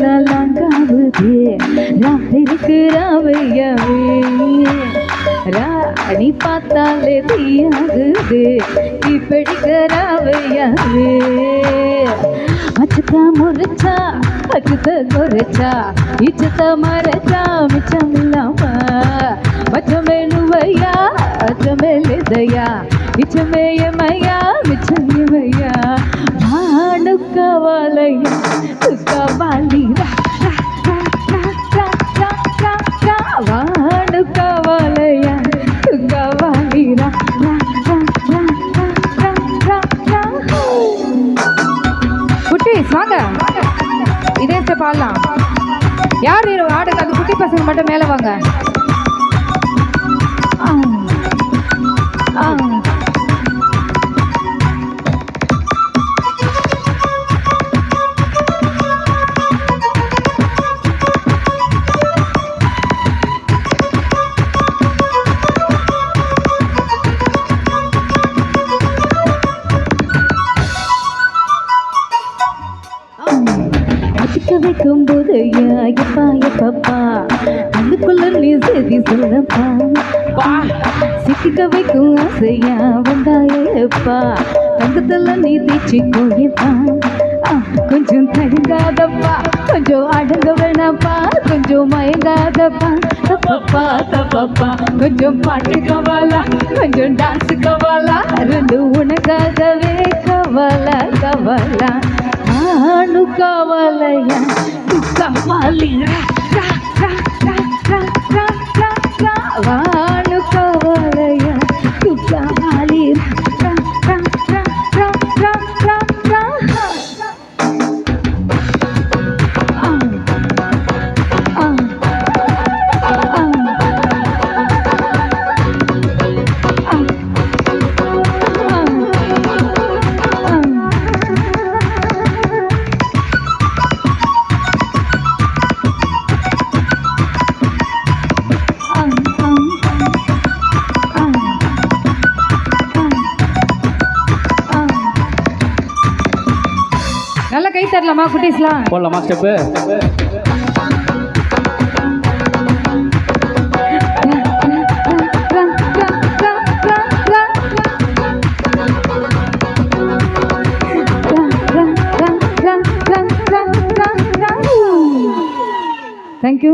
ஏறவெல்லாங்காவுதே ராத்திருக்கிறாவையாவே ராணி பார்த்தாலே தீயாகுது இப்படிக்கிறாவையாவே அச்சுத்தா முறைச்சா அச்சுத்த குறைச்சா இச்சுத்த மறைச்சா மிச்சம் இல்லாம மச்சம் దయా నిజమేయమయ్యా இச்சமே எமையா மிச்சம் இவையா வாணு கவலையா கவாலி வாணு கவலையா கவாலி குட்டீஸ் வாங்க இதே ஸ்டெப் ஆடலாம் யார் ஹீரோ ஆடுங்க அது குட்டி பசங்க மட்டும் மேலே வாங்க Oh. வைக்கும் போது எப்பா எப்பப்பா அதுக்குள்ள நீ செய்தி சொல்லப்பா. சிக்கிக்க வைக்கும் ஆசையா வந்தாயப்பா. தங்கத்துல நீ தீச்சு கோயப்பா கொஞ்சம் தடுங்காதப்பா கொஞ்சம் அடங்க வேணாப்பா. கொஞ்சம் மயங்காதப்பா. தப்பப்பா தப்பப்பா. கொஞ்சம் பாட்டு கவாலா கொஞ்சம் டான்ஸ் கவாலா ரெண்டு உனக்காகவே. నువ్వు కావాలయ్యా. నువ్వు కావాలి వాడు కావాలయ్యా. నువ్వు కావాలి நல்லா கை தரலாமா குட்டீஸ்லாம்? போடலாமா ஸ்டெப்பு தேங்க்யூ